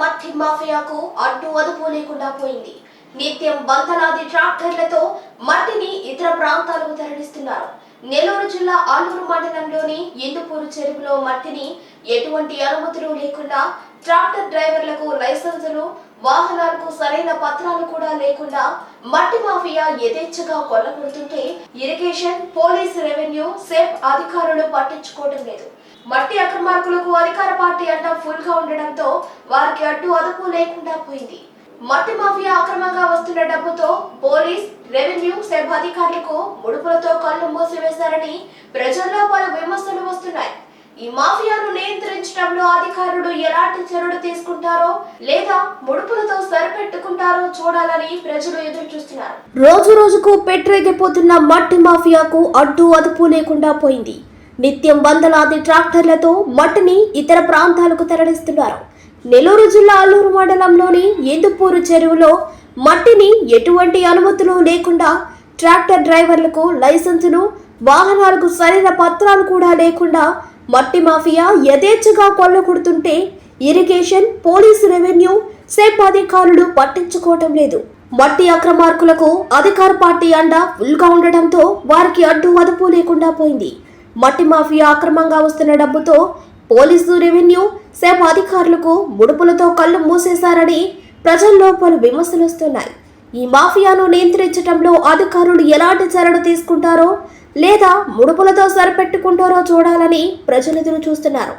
మట్టి మాఫియాకు అడ్డు అదుపు లేకుండా పోయింది. నిత్యం వందలాది ట్రాక్టర్లతో మట్టిని ఇతర ప్రాంతాలకు తరలిస్తున్నారు. నెల్లూరు జిల్లా ఆలూరు మండలంలోని ఇందుపూరు చెరువులో మట్టిని ఎటువంటి అనుమతులు లేకుండా ట్రాక్టర్ లైసెన్సులు వాహనాలకు సరైన పత్రాలు కూడా లేకుండా మట్టి మాఫియా యథేచ్ఛగా కొల్లగొడుతుంటే ఇరిగేషన్ పోలీస్ రెవెన్యూ సేఫ్ అధికారులు పట్టించుకోవడం లేదు. మట్టి అక్రమార్కులకు అధికార పార్టీ అంట ఫుల్గా ఉండడంతో వారికి అడ్డు అదుపు లేకుండా పోయింది. మట్టి మాఫియా అక్రమంగా వస్తున్న డబ్బుతో పోలీస్ రెవెన్యూ సేఫ్ అధికారులకు ముడుపులతో కళ్ళు మూసివేశారని ప్రజల్లో పలు విమర్శలు వస్తున్నాయి. ఈ మాఫియాను నియంత్రించడంలో అధికారులు ఎలాంటి చర్యలు తీసుకుంటారో లేదా ముడుపులతో సరిపెట్టుకుంటారో చూడాలని ప్రజలు ఎదురు చూస్తున్నారు రోజు రోజుకు పెట్టరేగిపోతున్న మట్టి మాఫియాకు అడ్డు అదుపు లేకుండా పోయింది. నిత్యం వందలాది ట్రాక్టర్లతో మట్టిని ఇతర ప్రాంతాలకు తరలిస్తున్నారు. నెల్లూరు జిల్లా అల్లూరు మండలంలోని ఇందుపూరు చెరువులో మట్టిని ఎటువంటి అనుమతులు లేకుండా ట్రాక్టర్ డ్రైవర్లకు లైసెన్సులు వాహనాలకు సరైన పత్రాలు కూడా లేకుండా మట్టి మాఫియా యథేచ్ఛగా కొల్లగొడుతుంటే ఇరిగేషన్ పోలీసు రెవెన్యూ సేఫ్ అధికారులు పట్టించుకోవటం లేదు. మట్టి అక్రమార్కులకు అధికార పార్టీ అండ ఫుల్గా ఉండటంతో వారికి అడ్డు అదుపు లేకుండా పోయింది. మట్టి మాఫియా అక్రమంగా వస్తున్న డబ్బుతో పోలీసు రెవెన్యూ సేఫ్ అధికారులకు ముడుపులతో కళ్ళు మూసేశారని ప్రజల్లో పలు విమర్శలు వస్తున్నాయి. ఈ మాఫియాను నియంత్రించడంలో అధికారులు ఎలాంటి చర్యలు తీసుకుంటారో లేదా ముడుపులతో సరిపెట్టుకుంటారో చూడాలని ప్రజలు ఎదురు చూస్తున్నారు